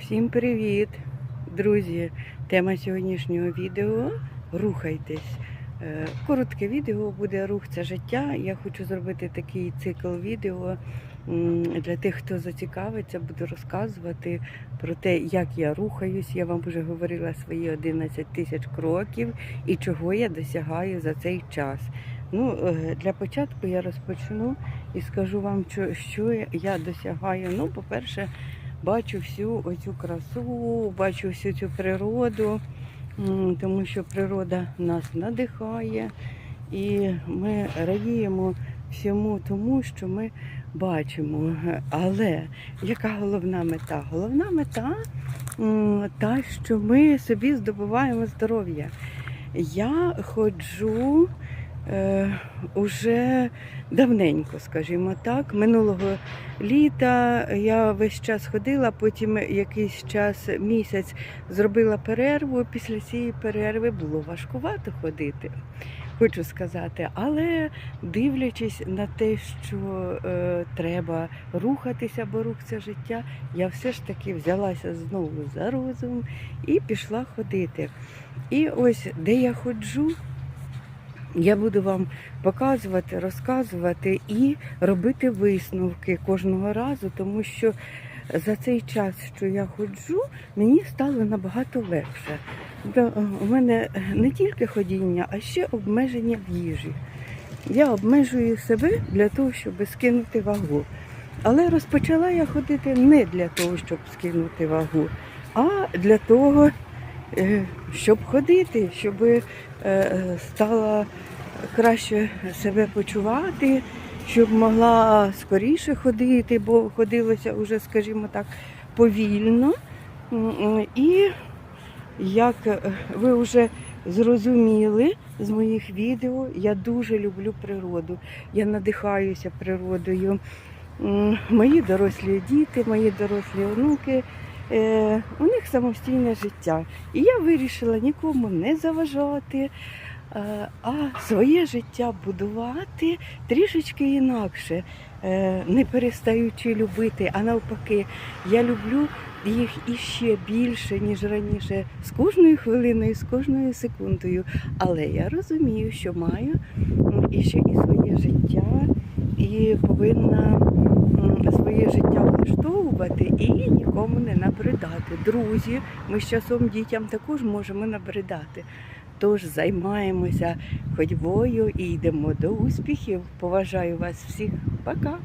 Всім привіт, друзі! Тема сьогоднішнього відео рухайтесь. Е, Коротке відео буде рух це життя. Я хочу зробити такий цикл відео для тих, хто зацікавиться, буду розказувати про те, як я рухаюсь. Я вам вже говорила свої 11 тисяч кроків і чого я досягаю за цей час. Ну, е, для початку я розпочну і скажу вам, що, я досягаю. Ну, по-перше, бачу всю оцю красу, бачу всю цю природу, тому що природа нас надихає, і ми радіємо всьому тому, що ми бачимо. Але яка головна мета? Головна мета та, що ми собі здобуваємо здоров'я. Я ходжу е, уже давненько, скажімо так. Минулого літа я весь час ходила, потім якийсь час, місяць зробила перерву. Після цієї перерви було важкувато ходити, хочу сказати. Але дивлячись на те, що е, треба рухатися, бо рух це життя, я все ж таки взялася знову за розум і пішла ходити. І ось де я ходжу, я буду вам показувати, розказувати і робити висновки кожного разу, тому що за цей час, що я ходжу, мені стало набагато легше. У мене не тільки ходіння, а ще обмеження в їжі. Я обмежую себе для того, щоб скинути вагу. Але розпочала я ходити не для того, щоб скинути вагу, а для того, е, щоб ходити, щоб е, е, стала краще себе почувати, щоб могла скоріше ходити, бо ходилося вже, скажімо так, повільно. І як е, ви вже зрозуміли з моїх відео, я дуже люблю природу. Я надихаюся природою. Мої дорослі діти, мої дорослі онуки. Е, У них самостійне життя. І я вирішила нікому не заважати, е, а своє життя будувати трішечки інакше, е, не перестаючи любити, а навпаки, я люблю їх іще більше, ніж раніше, з кожною хвилиною, з кожною секундою. Але я розумію, що маю м, іще і своє життя, і повинна своє життя влаштовувати і нікому не набридати. Друзі, ми з часом дітям також можемо набридати. Тож займаємося ходьбою і йдемо до успіхів. Поважаю вас всіх. Пока!